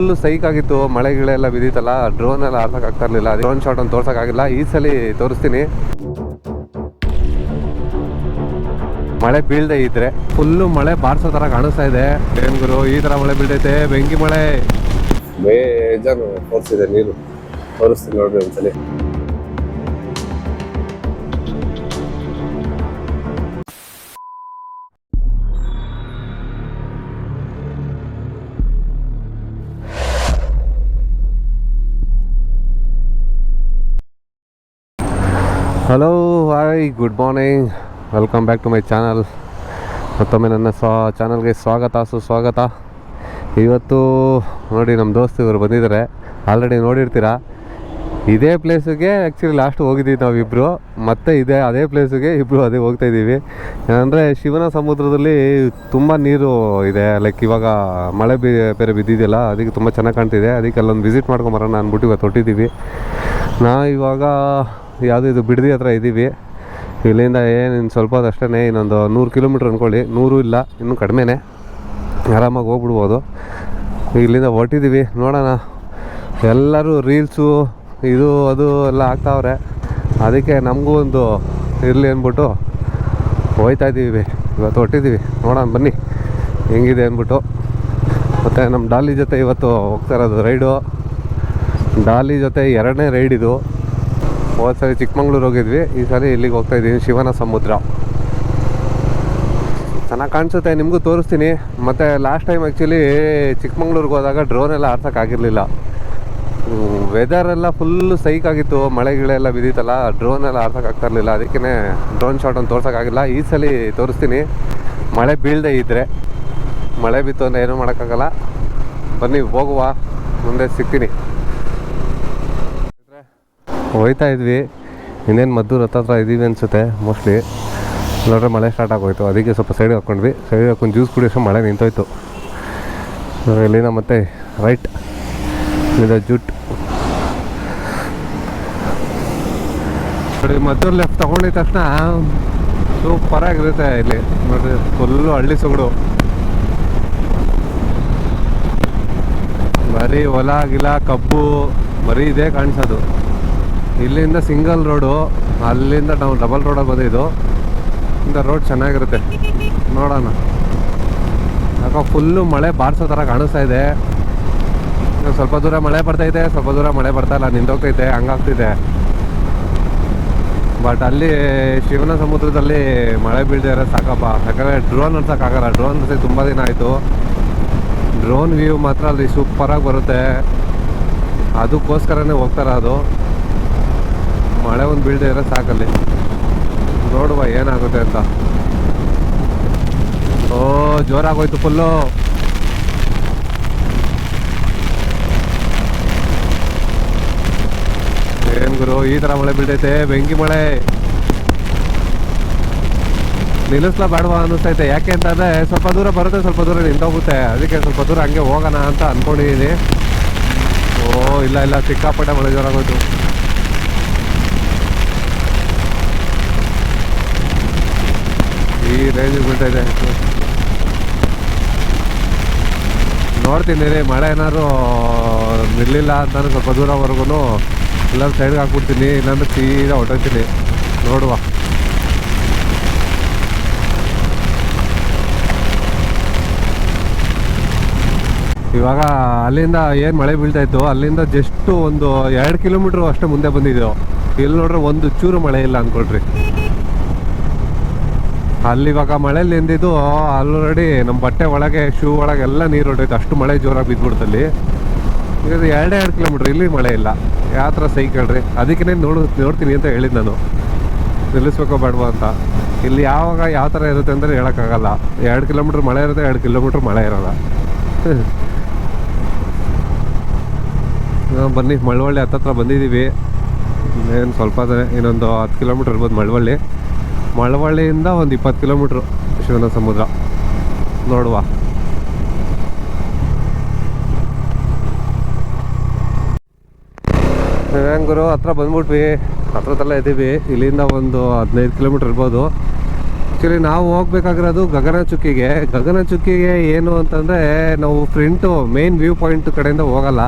Full psych ಆಗಿತ್ತು ಮಳೆ ಗಿಳೆ ಎಲ್ಲ ಬಿದ್ದಿತ್ತಲ್ಲ ಡ್ರೋನ್ ಎಲ್ಲ ಆಡ್ಸಕ್ ಆಗ್ತಾ ಡ್ರೋನ್ ಶಾಟ್ ಒಂದು ತೋರ್ಸಕ್ ಆಗಿಲ್ಲ, ಈ ಸಲ ತೋರಿಸ್ತೀನಿ. ಮಳೆ ಬೀಳ್ದೆ ಇದ್ರೆ ಫುಲ್ಲು ಮಳೆ ಬಾರಿಸೋ ತರ ಕಾಣಿಸ್ತಾ ಇದೆ. ಗುರು, ಈ ತರ ಮಳೆ ಬೀಳ್ತೈತೆ, ಬೆಂಕಿ ಮಳೆ. ಬೇಜಾನು ತೋರಿಸಿದೆ ನೀರು ತೋರಿಸ್ತೀನಿ ನೋಡ್ರಿ ಒಂದ್ಸಲಿ. Hello hi good morning welcome back to my channel ಮತ್ತೊಮ್ಮೆ ನನ್ನ ಸ್ವಾ ಚಾನಲ್ಗೆ ಸ್ವಾಗತ, ಸುಸ್ವಾಗತ. ಇವತ್ತು ನೋಡಿ ನಮ್ಮ ದೋಸ್ತು ಇವರು ಬಂದಿದ್ದಾರೆ. ಆಲ್ರೆಡಿ ನೋಡಿರ್ತೀರಾ? ಇದೇ ಪ್ಲೇಸಿಗೆ ಆ್ಯಕ್ಚುಲಿ ಲಾಸ್ಟ್ ಹೋಗಿದ್ದೀವಿ ನಾವಿಬ್ಬರು ಮತ್ತೆ ಇದೇ, ಅದೇ ಪ್ಲೇಸಿಗೆ ಇಬ್ಬರು ಅದೇ ಹೋಗ್ತಾ ಇದ್ದೀವಿ. ಶಿವನ ಸಮುದ್ರದಲ್ಲಿ ತುಂಬ ನೀರು ಇದೆ. ಲೈಕ್ ಇವಾಗ ಮಳೆ ಬಿ, ಬೇರೆ ಬಿದ್ದಿದೆಯಲ್ಲ, ಅದಕ್ಕೆ ತುಂಬ ಚೆನ್ನಾಗಿ ಕಾಣ್ತಿದೆ. ಅದಕ್ಕೆ ಅಲ್ಲೊಂದು ವಿಸಿಟ್ ಮಾಡ್ಕೊಂಬರೋಣ ಅಂದ್ಬಿಟ್ಟು ಇವತ್ತು ಹೊಟ್ಟಿದ್ದೀವಿ ನಾ ಇವಾಗ ಯಾವುದು ಇದು ಬಿಡದಿ ಹತ್ರ ಇದ್ದೀವಿ ಇಲ್ಲಿಂದ ಏನು ಇನ್ನು ಸ್ವಲ್ಪ ಅಷ್ಟೇ ಇನ್ನೊಂದು ನೂರು ಕಿಲೋಮೀಟ್ರ್ ಅಂದ್ಕೊಳ್ಳಿ ನೂರು ಇಲ್ಲ, ಇನ್ನೂ ಕಡಿಮೆನೇ. ಆರಾಮಾಗಿ ಹೋಗ್ಬಿಡ್ಬೋದು. ಇಲ್ಲಿಂದ ಹೊರಟಿದ್ದೀವಿ ನೋಡೋಣ. ಎಲ್ಲರೂ ರೀಲ್ಸು, ಇದು, ಅದು ಎಲ್ಲ ಆಗ್ತಾವ್ರೆ. ಅದಕ್ಕೆ ನಮಗೂ ಒಂದು ಇರಲಿ ಅಂದ್ಬಿಟ್ಟು ಹೋಯ್ತಾ ಇದ್ದೀವಿ ಇವತ್ತು ಹೊಟ್ಟಿದ್ದೀವಿ ನೋಡೋಣ, ಬನ್ನಿ. ಹೆಂಗಿದೆ ಅಂದ್ಬಿಟ್ಟು ಮತ್ತು ನಮ್ಮ ಡಾಲಿ ಜೊತೆ ಇವತ್ತು ಹೋಗ್ತಾ ಇರೋದು ರೈಡು. ಡಾಲಿ ಜೊತೆ ಎರಡನೇ ರೈಡ್ ಇದು. ಹೋದ ಸರಿ ಚಿಕ್ಕಮಂಗ್ಳೂರು ಹೋಗಿದ್ವಿ. ಈ ಸರಿ ಇಲ್ಲಿಗೆ ಹೋಗ್ತಾ ಇದ್ದೀನಿ ಶಿವನ ಸಮುದ್ರ. ಚೆನ್ನಾಗಿ ಕಾಣಿಸುತ್ತೆ, ನಿಮಗೂ ತೋರಿಸ್ತೀನಿ. ಮತ್ತು ಲಾಸ್ಟ್ ಟೈಮ್ ಆ್ಯಕ್ಚುಲಿ ಚಿಕ್ಕಮಂಗ್ಳೂರಿಗೆ ಹೋದಾಗ ಡ್ರೋನ್ ಎಲ್ಲ ಹಾರ್ಸೋಕ್ಕಾಗಿರಲಿಲ್ಲ ವೆದರ್ ಎಲ್ಲ ಫುಲ್ಲು ಸೈಕ್ ಆಗಿತ್ತು, ಮಳೆ ಗಿಳೆ ಎಲ್ಲ ಬಿದ್ದಿತ್ತಲ್ಲ ಡ್ರೋನ್ ಎಲ್ಲ ಆರ್ಸೋಕ್ಕಾಗ್ತಾ ಇರಲಿಲ್ಲ. ಅದಕ್ಕೆ ಡ್ರೋನ್ ಶಾಟ್ ಒಂದು ತೋರ್ಸೋಕ್ಕಾಗಿಲ್ಲ ಈ ಸಲ ತೋರಿಸ್ತೀನಿ. ಮಳೆ ಬೀಳದೆ ಇದ್ದರೆ ಮಳೆ ಬಿತ್ತು ಅಂದರೆ ಏನೂ ಮಾಡೋಕ್ಕಾಗಲ್ಲ. ಬನ್ನಿ, ಹೋಗುವ. ಮುಂದೆ ಸಿಗ್ತೀನಿ. ಹೋಯ್ತಾ ಇದ್ವಿ. ಇನ್ನೇನು ಮದ್ದೂರು ಹತ್ತತ್ರ ಇದ್ದೀವಿ ಅನಿಸುತ್ತೆ ಮೋಸ್ಟ್ಲಿ ನೋಡ್ರೆ ಮಳೆ ಸ್ಟಾರ್ಟ್ ಆಗೋಯ್ತು. ಅದಕ್ಕೆ ಸ್ವಲ್ಪ ಸೈಡ್ ಹಾಕ್ಕೊಂಡ್ವಿ ಸೈಡ್ ಹಾಕೊಂಡು ಜ್ಯೂಸ್ ಕುಡಿಯೋಷ್ಟು ಮಳೆ ನಿಂತೋಯ್ತು. ಇಲ್ಲಿನ ಮತ್ತೆ? ರೈಟ್ ಇಲ್ಲಿಂದ ಜುಟ್. ನೋಡಿ, ಮದ್ದೂರು ಲೆಫ್ಟ್ ತೊಗೊಂಡಿದ್ದ ತಕ್ಷಣ ಸೂಪರಾಗಿರುತ್ತೆ ಇಲ್ಲಿ. ನೋಡ್ರಿ ಫುಲ್ಲು ಹಳ್ಳಿ ಸೊಗಡು. ಬರೀ ಹೊಲ, ಗಿಲ, ಕಬ್ಬು, ಬರೀ ಇದೇ ಕಾಣಿಸೋದು. ಇಲ್ಲಿಂದ ಸಿಂಗಲ್ ರೋಡು, ಅಲ್ಲಿಂದ ನಾವು ಡಬಲ್ ರೋಡಾಗಿ ಬಂದಿದ್ದು ಇಂದ. ರೋಡ್ ಚೆನ್ನಾಗಿರುತ್ತೆ. ನೋಡೋಣ. ಯಾಕೋ ಫುಲ್ಲು ಮಳೆ ಬಾರಿಸೋ ಥರ ಕಾಣಿಸ್ತಾ ಇದೆ. ಸ್ವಲ್ಪ ದೂರ ಮಳೆ ಬರ್ತೈತೆ ಸ್ವಲ್ಪ ದೂರ ಮಳೆ ಬರ್ತಾ ಇಲ್ಲ, ನಿಂತೋಗ್ತೈತೆ, ಹಂಗಾಗ್ತಿದೆ. ಬಟ್ ಅಲ್ಲಿ ಶಿವನ ಸಮುದ್ರದಲ್ಲಿ ಮಳೆ ಬೀಳದೆ ಇರೋ ಸಾಕಪ್ಪ. ಯಾಕಂದರೆ ಡ್ರೋನ್ ಅನ್ಸೋಕ್ಕಾಗಲ್ಲ ಡ್ರೋನ್ ಅನ್ಸಿ ತುಂಬ ದಿನ ಆಯಿತು. ಡ್ರೋನ್ ವ್ಯೂ ಮಾತ್ರ ಅಲ್ಲಿ ಸೂಪರಾಗಿ ಬರುತ್ತೆ. ಅದಕ್ಕೋಸ್ಕರನೇ ಹೋಗ್ತಾರೆ ಅದು ಮಳೆ ಒಂದು ಬೀಳದೆ ಇರೋ ಸಾಕಲ್ಲಿ. ನೋಡುವ ಏನಾಗುತ್ತೆ ಅಂತ. ಓ, ಜೋರಾಗೋಯ್ತು ಫುಲ್ಲು ಏನ್ ಗುರು, ಈ ತರ ಮಳೆ ಬೀಳ್ತೈತೆ, ಬೆಂಕಿ ಮಳೆ. ನಿಲ್ಲಿಸ್ಲಾ ಬೇಡವಾ ಅನ್ನಿಸ್ತೈತೆ. ಯಾಕೆ ಅಂತಂದ್ರೆ ಸ್ವಲ್ಪ ದೂರ ಬರುತ್ತೆ, ಸ್ವಲ್ಪ ದೂರ ನಿಂತೋಗುತ್ತೆ. ಅದಕ್ಕೆ ಸ್ವಲ್ಪ ದೂರ ಹಂಗೆ ಹೋಗೋಣ ಅಂತ ಅನ್ಕೊಂಡಿದ್ದೀನಿ ಓ, ಇಲ್ಲ ಇಲ್ಲ, ಸಿಕ್ಕಾಪಟ್ಟೆ ಮಳೆ ಜೋರಾಗೋಯ್ತು. ಈ ಬೀಳ್ತಾ ಇದೆ. ನೋಡ್ತೀನಿ ರೀ ಮಳೆ ಏನಾದ್ರು ನಿಲ್ಲಿಲ್ಲ ಅಂತಾನೆ ಸ್ವಲ್ಪ ದೂರವರೆಗೂ ಎಲ್ಲರೂ ಸೈಡ್ಗೆ ಹಾಕ್ಬಿಡ್ತೀನಿ, ಇಲ್ಲಾಂದ್ರೆ ಸೀದಾ ಹೊಟ್ಟೋಗ್ತೀನಿ ನೋಡುವ. ಇವಾಗ ಅಲ್ಲಿಂದ ಏನು ಮಳೆ ಬೀಳ್ತಾ ಇತ್ತು? ಅಲ್ಲಿಂದ ಜಸ್ಟ್ ಒಂದು ಎರಡು ಕಿಲೋಮೀಟ್ರು ಅಷ್ಟೇ ಮುಂದೆ ಬಂದಿದ್ದೆವು ಇಲ್ಲಿ ನೋಡ್ರೆ ಒಂದು ಚೂರು ಮಳೆ ಇಲ್ಲ ಅಂದ್ಕೊಳ್ರಿ ಅಲ್ಲಿ ಇವಾಗ ಮಳೆಯಲ್ಲಿ ಎಂದಿದ್ದು ಆಲ್ರೆಡಿ ನಮ್ಮ ಬಟ್ಟೆ ಒಳಗೆ ಶೂ ಒಳಗೆ ಎಲ್ಲ ನೀರು ಹೊಡೆಯುತ್ತೆ ಅಷ್ಟು ಮಳೆ ಜೋರಾಗಿ ಬಿದ್ದುಬಿಡ್ತಲ್ಲಿ ಈಗ ಎರಡೇ ಎರಡು ಕಿಲೋಮೀಟ್ರ್ ಇಲ್ಲಿ ಮಳೆ ಇಲ್ಲ. ಯಾವ ಥರ ಸೈಕಲ್ರಿ ಅದಕ್ಕೇ ನೋಡು, ನೋಡ್ತೀನಿ ಅಂತ ಹೇಳಿದ್ದು ನಾನು. ನಿಲ್ಲಿಸ್ಬೇಕೋ ಬೇಡವೋ ಅಂತ. ಇಲ್ಲಿ ಯಾವಾಗ ಯಾವ ಥರ ಇರುತ್ತೆ ಅಂದರೆ ಹೇಳೋಕ್ಕಾಗಲ್ಲ. ಎರಡು ಕಿಲೋಮೀಟ್ರ್ ಮಳೆ ಇರುತ್ತೆ, ಎರಡು ಕಿಲೋಮೀಟ್ರ್ ಮಳೆ ಇರೋಲ್ಲ. ಬನ್ನಿ, ಮಳವಳ್ಳಿ ಹತ್ತತ್ರ ಬಂದಿದ್ದೀವಿ. ಇನ್ನೇನು ಸ್ವಲ್ಪ ಇನ್ನೊಂದು ಹತ್ತು ಕಿಲೋಮೀಟ್ರ್ ಇರ್ಬೋದು ಮಳವಳ್ಳಿ. ಮಳವಳ್ಳಿಯಿಂದ ಒಂದು ಇಪ್ಪತ್ತು ಕಿಲೋಮೀಟ್ರ್ ಶಿವನ ಸಮುದ್ರ. ನೋಡುವ. ಹೆಂಗ್ ಗುರು, ಹತ್ರ ಬಂದ್ಬಿಟ್ವಿ. ಹತ್ರ ತಲ್ಲ ಇದ್ದೀವಿ ಇಲ್ಲಿಂದ ಒಂದು ಹದಿನೈದು ಕಿಲೋಮೀಟ್ರ್ ಇರ್ಬೋದು. ಆ್ಯಕ್ಚುಲಿ ನಾವು ಹೋಗ್ಬೇಕಾಗಿರೋದು ಗಗನಚುಕ್ಕಿಗೆ. ಗಗನಚುಕ್ಕಿಗೆ ಏನು ಅಂತಂದರೆ ನಾವು ಫ್ರಂಟು ಮೇನ್ ವ್ಯೂ ಪಾಯಿಂಟ್ ಕಡೆಯಿಂದ ಹೋಗಲ್ಲ.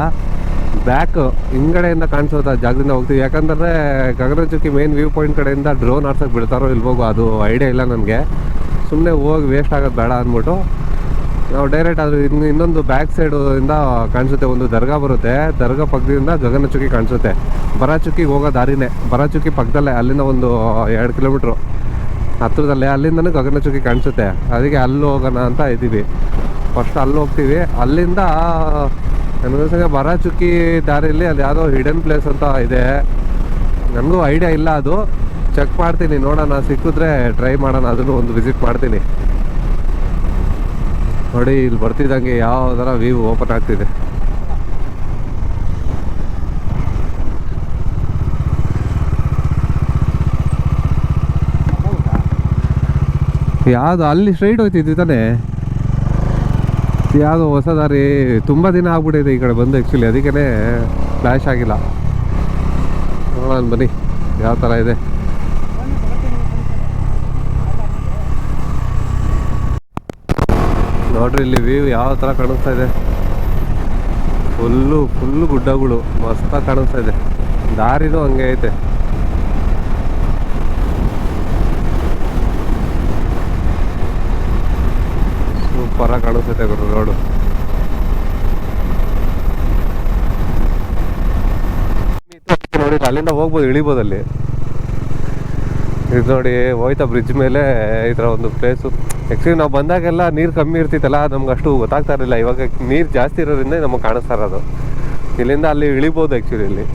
ಬ್ಯಾಕ್ ಹಿಂಗಡೆಯಿಂದ ಕಾಣಿಸೋದು ಆ ಜಾಗದಿಂದ ಹೋಗ್ತೀವಿ. ಯಾಕಂದರೆ ಗಗನಚುಕ್ಕಿ ಮೇನ್ ವ್ಯೂ ಪಾಯಿಂಟ್ ಕಡೆಯಿಂದ ಡ್ರೋನ್ ಆಡ್ಸೋಕೆ ಬಿಡ್ತಾರೋ ಇಲ್ಬೋಗು ಅದು ಐಡಿಯಾ ಇಲ್ಲ ನನಗೆ. ಸುಮ್ಮನೆ ಹೋಗಿ ವೇಸ್ಟ್ ಆಗೋದು ಬೇಡ ಅಂದ್ಬಿಟ್ಟು. ನಾವು ಡೈರೆಕ್ಟ್ ಅದು ಇನ್ನು ಇನ್ನೊಂದು ಬ್ಯಾಕ್ ಸೈಡಿಂದ ಕಾಣಿಸುತ್ತೆ, ಒಂದು ದರ್ಗಾ ಬರುತ್ತೆ. ದರ್ಗಾ ಪಕ್ಕದಿಂದ ಗಗನಚುಕ್ಕಿ ಕಾಣಿಸುತ್ತೆ. ಬರಾಚುಕ್ಕಿಗೆ ಹೋಗೋ ದಾರಿನೇ. ಬರಾಚುಕ್ಕಿ ಪಕ್ಕದಲ್ಲೇ, ಅಲ್ಲಿಂದ ಒಂದು ಎರಡು ಕಿಲೋಮೀಟ್ರು ಹತ್ರದಲ್ಲೇ, ಅಲ್ಲಿಂದನೂ ಗಗನಚುಕ್ಕಿ ಕಾಣಿಸುತ್ತೆ. ಅದಕ್ಕೆ ಅಲ್ಲಿ ಹೋಗೋಣ ಅಂತ ಇದ್ದೀವಿ. ಫಸ್ಟ್ ಅಲ್ಲಿ ಹೋಗ್ತೀವಿ. ಅಲ್ಲಿಂದ ನನಗೆ ಚುಕ್ಕಿ ದಾರಿಯಲ್ಲಿ ಅಲ್ಲಿ ಯಾವುದೋ ಹಿಡನ್ ಪ್ಲೇಸ್ ಅಂತ ಇದೆ. ನನಗೂ ಐಡಿಯಾ ಇಲ್ಲ ಅದು. ಚೆಕ್ ಮಾಡ್ತೀನಿ, ನೋಡೋಣ. ಸಿಕ್ಕಿದ್ರೆ ಟ್ರೈ ಮಾಡೋಣ, ಅದನ್ನು ಒಂದು ವಿಸಿಟ್ ಮಾಡ್ತೀನಿ. ನೋಡಿ, ಇಲ್ಲಿ ಬರ್ತಿದ್ದಂಗೆ ಯಾವ ಥರ ಓಪನ್ ಆಗ್ತಿದೆ. ಯಾವುದು, ಅಲ್ಲಿ ಸ್ಟ್ರೈಟ್ ಹೋಯ್ತಿದ್ವಿ ತಾನೇ? ಯಾವುದು ಹೊಸ ದಾರಿ ತುಂಬ ದಿನ ಆಗ್ಬಿಟ್ಟಿದೆ ಈ ಕಡೆ ಬಂದು ಆ್ಯಕ್ಚುಲಿ ಅದಕ್ಕೇ ಫ್ಲ್ಯಾಶ್ ಆಗಿಲ್ಲ. ನೋಡೋಣ ಬನ್ನಿ, ಯಾವ ಥರ ಇದೆ. ನೋಡ್ರಿ ಇಲ್ಲಿ ವ್ಯೂ ಯಾವ ಥರ ಕಾಣಿಸ್ತಾ ಇದೆ. ಫುಲ್ಲು ಫುಲ್ಲು ಗುಡ್ಡಗಳು ಮಸ್ತಾಗಿ ಕಾಣಿಸ್ತಾ ಇದೆ. ದಾರಿನೂ ಹಂಗೆ ಐತೆ. ಸೂಪರಾಗಿ ಕಳಿಸುತ್ತೆ ಗುರು ರೋಡು ನೋಡಿ, ಅಲ್ಲಿಂದ ಹೋಗ್ಬೋದು, ಇಳಿಬೋದು ಅಲ್ಲಿ. ಇದು ನೋಡಿ, ಹೋಯ್ತಾ ಬ್ರಿಡ್ಜ್ ಮೇಲೆ, ಈ ಥರ ಒಂದು ಪ್ಲೇಸು ಆ್ಯಕ್ಚುಲಿ ನಾವು ಬಂದಾಗೆಲ್ಲ ನೀರು ಕಮ್ಮಿ ಇರ್ತಿತ್ತಲ್ಲ, ನಮ್ಗೆ ಅಷ್ಟು ಗೊತ್ತಾಗ್ತಾ ಇರಲಿಲ್ಲ. ಇವಾಗ ನೀರು ಜಾಸ್ತಿ ಇರೋದ್ರಿಂದ ನಮಗೆ ಕಾಣಿಸ್ತಾ ಇರೋದು. ಇಲ್ಲಿಂದ ಅಲ್ಲಿ ಇಳಿಬೋದು ಆ್ಯಕ್ಚುಲಿ ಇಲ್ಲಿ.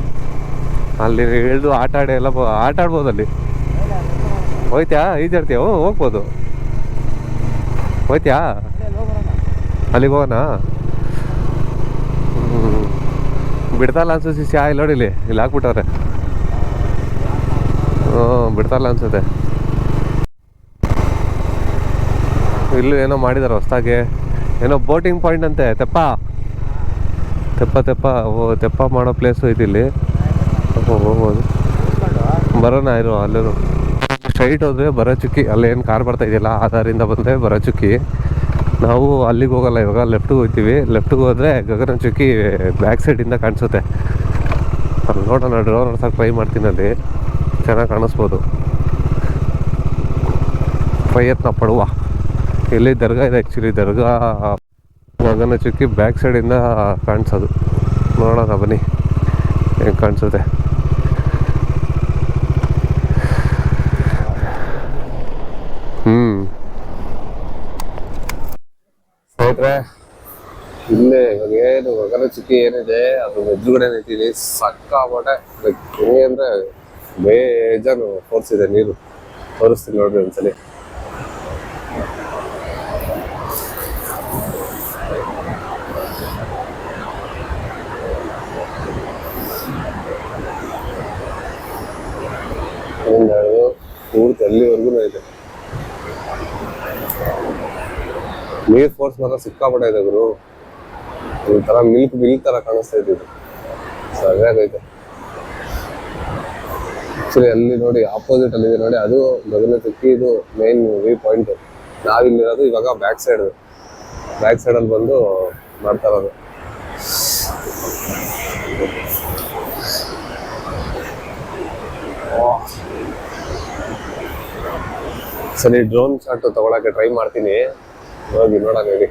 ಅಲ್ಲಿ ಇಳಿದು ಆಟ ಆಡಿ ಎಲ್ಲ ಆಟ ಆಡ್ಬೋದು ಅಲ್ಲಿ. ಹೋಯ್ತ್ಯಾ ಈಜಾಡ್ತೀಯ? ಹೋಗ್ಬೋದು. ಹೋಯ್ತ್ಯಾ ಅಲ್ಲಿಗೆ ಹೋಗೋಣ ಹ್ಮ್. ಬಿಡ್ತಲ್ಲ ಅನ್ಸುತ್ತೆ ಸಿ ಇಲ್ಲಿ ನೋಡಿ ಇಲ್ಲಿ ಇಲ್ಲಿ ಹಾಕ್ಬಿಟ್ಟವ್ರೆ. ಹ್ಞೂ ಬಿಡ್ತಾಲ ಅನ್ಸುತ್ತೆ. ಇಲ್ಲೂ ಏನೋ ಮಾಡಿದಾರೆ ಹೊಸ್ದಾಗೆ. ಏನೋ ಬೋಟಿಂಗ್ ಪಾಯಿಂಟ್ ಅಂತೆ, ತೆಪ್ಪ. ತೆಪ್ಪ ತೆಪ್ಪ, ಓ, ತೆಪ್ಪ ಮಾಡೋ ಪ್ಲೇಸು ಇದಿಲ್ಲಿ ಇಲ್ಲಿ. ಹೋಗ್ಬೋದು ಬರೋಣ ಇರು ಅಲ್ಲೂ ಸ್ಟ್ರೈಟ್ ಹೋದ್ರೆ ಬರೋ ಚುಕ್ಕಿ, ಅಲ್ಲೇನು ಕಾರ್ ಬರ್ತಾ ಇದೆಯಲ್ಲ, ಆ ಬಂದರೆ ಬರೋ ಚುಕ್ಕಿ. ನಾವು ಅಲ್ಲಿಗೆ ಹೋಗಲ್ಲ, ಇವಾಗ ಲೆಫ್ಟಿಗೆ ಹೋಗ್ತೀವಿ. ಲೆಫ್ಟಿಗೆ ಹೋದರೆ ಗಗನ ಚುಕ್ಕಿ ಬ್ಯಾಕ್ ಸೈಡಿಂದ ಕಾಣಿಸುತ್ತೆ. ಅಲ್ಲಿ ನೋಡೋಣ ಡ್ರೋನ್ ಟ್ರೈ ಮಾಡ್ತೀನಿ ಅಲ್ಲಿ. ಚೆನ್ನಾಗಿ ಕಾಣಿಸ್ಬೋದು. ಪ್ರಯತ್ನ ಪಡುವ. ಇಲ್ಲಿ ದರ್ಗಾ ಇದೆ ಆ್ಯಕ್ಚುಲಿ ದರ್ಗಾ ಗಗನ ಚುಕ್ಕಿ ಬ್ಯಾಕ್ ಸೈಡಿಂದ ಕಾಣಿಸೋದು. ನೋಡೋಣ ಬನ್ನಿ, ಹೆಂಗೆ ಕಾಣಿಸುತ್ತೆ ಹ್ಞೂ ಸ್ನೇಹಿತರೆ ಇಲ್ಲೇ ಇವಾಗ ಏನು ಗಗನ ಚುಕ್ಕಿ ಏನಿದೆ, ಅದು ಎದುರುಗಡೆ ನಿಂತೀನಿ ಸಕ್ಕಾಬಟ್ಟೆ ಹೆಂಗೆ ಅಂದ್ರೆ ಬೇಜಾನು ಫೋರ್ಸ್ ನೀರು. ತೋರಿಸ್ತೀನಿ ನೋಡ್ರಿ ಒಂದ್ಸಲಿ. ಪೂರ್ತಿ ಅಲ್ಲಿವರೆಗೂ ಇದೆ. ನೀರ್ ಫೋರ್ಸ್ ಮಾತ್ರ ಸಿಕ್ಕಾಪಟ್ಟೆ ಇದೆ ಗುರು. ಒಂಥರ ಮಿಲ್ಕ್ ಮಿಲ್ಕ್ ತರ ಕಾಣಿಸ್ತಾ ಇದೆ ಸರಿಯಾಗೈತೆ ಆಕ್ಚುಲಿ ಅಲ್ಲಿ ನೋಡಿ ಆಪೋಸಿಟ್ ಅಲ್ಲಿ ಇದೆ ನೋಡಿ, ಅದು ಗಗನ ಚುಕ್ಕಿ ಇದು ಮೇನ್ ವ್ಯೂ ಪಾಯಿಂಟ್ ನಾವಿಲ್ಲಿರೋದು ಇವಾಗ ಬ್ಯಾಕ್ ಸೈಡ್ ಬ್ಯಾಕ್ ಸೈಡ್ ಅಲ್ಲಿ ಬಂದು ಮಾಡ್ತಾ ಇರೋದು. ಸರಿ ಡ್ರೋನ್ ಶಾಟ್ ತಗೊಳಕ್ಕೆ ಟ್ರೈ ಮಾಡ್ತೀನಿ. ನೋಡೋಣ ಹೇಳಿ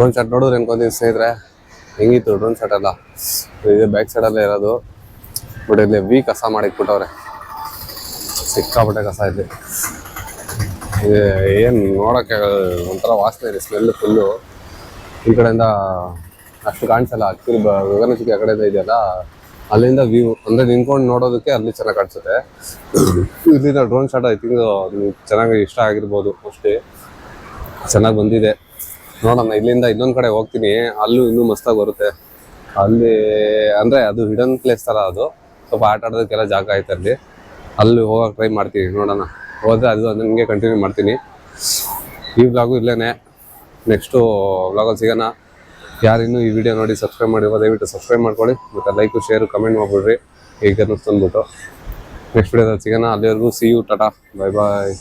ಡ್ರೋನ್ ಶಾಟ್ ನೋಡಿದ್ರೆ ಅನ್ಕೊಂತೀನಿ ಸ್ನೇಹಿತರೆ, ಹೆಂಗಿತ್ತು ಡ್ರೋನ್ ಶಾಟ್ ಎಲ್ಲ? ಇದು ಬ್ಯಾಕ್ ಸೈಡಲ್ಲೇ ಇರೋದು. ಬಟ್ ಇಲ್ಲಿ ವಿ ಕಸ ಮಾಡಿಕ್ಬಿಟ್ಟವ್ರೆ ಸಿಕ್ಕಾಪಟ್ಟೆ ಕಸ ಇದೆ. ಏನು ನೋಡೋಕ್ಕೆ ಒಂಥರ ವಾಸನೆ ಇದೆ ಸ್ಮೆಲ್ಲು ಫುಲ್ಲು ಈ ಕಡೆಯಿಂದ ಅಷ್ಟು ಕಾಣಿಸಲ್ಲ. ಅಕ್ಕಿ ಗಗನಚುಕ್ಕಿ ಆ ಕಡೆಯಿಂದ ಇದೆಯಲ್ಲ? ಅಲ್ಲಿಂದ ವ್ಯೂ ಅಂದರೆ ನಿಂತ್ಕೊಂಡು ನೋಡೋದಕ್ಕೆ ಅಲ್ಲಿ ಚೆನ್ನಾಗಿ ಕಾಣಿಸುತ್ತೆ. ಇಲ್ಲಿಂದ ಡ್ರೋನ್ ಶಾಟ್ ಐ ಥಿಂಕ್ ಚೆನ್ನಾಗಿ ಇಷ್ಟ ಆಗಿರ್ಬೋದು ಮೋಸ್ಟ್ಲಿ ಚೆನ್ನಾಗಿ ಬಂದಿದೆ. ನೋಡೋಣ ಇಲ್ಲಿಂದ ಇನ್ನೊಂದು ಕಡೆ ಹೋಗ್ತೀನಿ. ಅಲ್ಲೂ ಇನ್ನೂ ಮಸ್ತಾಗಿ ಬರುತ್ತೆ. ಅಲ್ಲಿ ಅಂದ್ರೆ ಅದು ಹಿಡನ್ ಪ್ಲೇಸ್ ತರ ಅದು. ಸ್ವಲ್ಪ ಆಟ ಆಡೋದಕ್ಕೆಲ್ಲ ಜಾಗ ಐತೆ ಅಲ್ಲಿ. ಅಲ್ಲಿ ಹೋಗಕ್ಕೆ ಟ್ರೈ ಮಾಡ್ತೀನಿ, ನೋಡೋಣ. ಹೋದ್ರೆ ಅದು ನನಗೆ ಕಂಟಿನ್ಯೂ ಮಾಡ್ತೀನಿ. ಈ ಬ್ಲಾಗು ಇಲ್ಲೇನೆ. ನೆಕ್ಸ್ಟು ಬ್ಲಾಗಲ್ಲಿ ಸಿಗೋಣ. ಯಾರಿನ್ನೂ ಈ ವಿಡಿಯೋ ನೋಡಿ ಸಬ್ಸ್ಕ್ರೈಬ್ ಮಾಡಿರೋ ದಯವಿಟ್ಟು ಸಬ್ಸ್ಕ್ರೈಬ್ ಮಾಡ್ಕೊಳ್ಳಿ. ಮತ್ತು ಲೈಕು ಶೇರು ಕಮೆಂಟ್ ಮಾಡಿಬಿಡ್ರಿ. ಈಗ ಅನ್ನಿಸ್ತು ಅಂದ್ಬಿಟ್ಟು ನೆಕ್ಸ್ಟ್ ವಿಡಿಯೋದಲ್ಲಿ ಸಿಗೋಣ. ಅಲ್ಲಿವರೆಗೂ C you Tata. Bye bye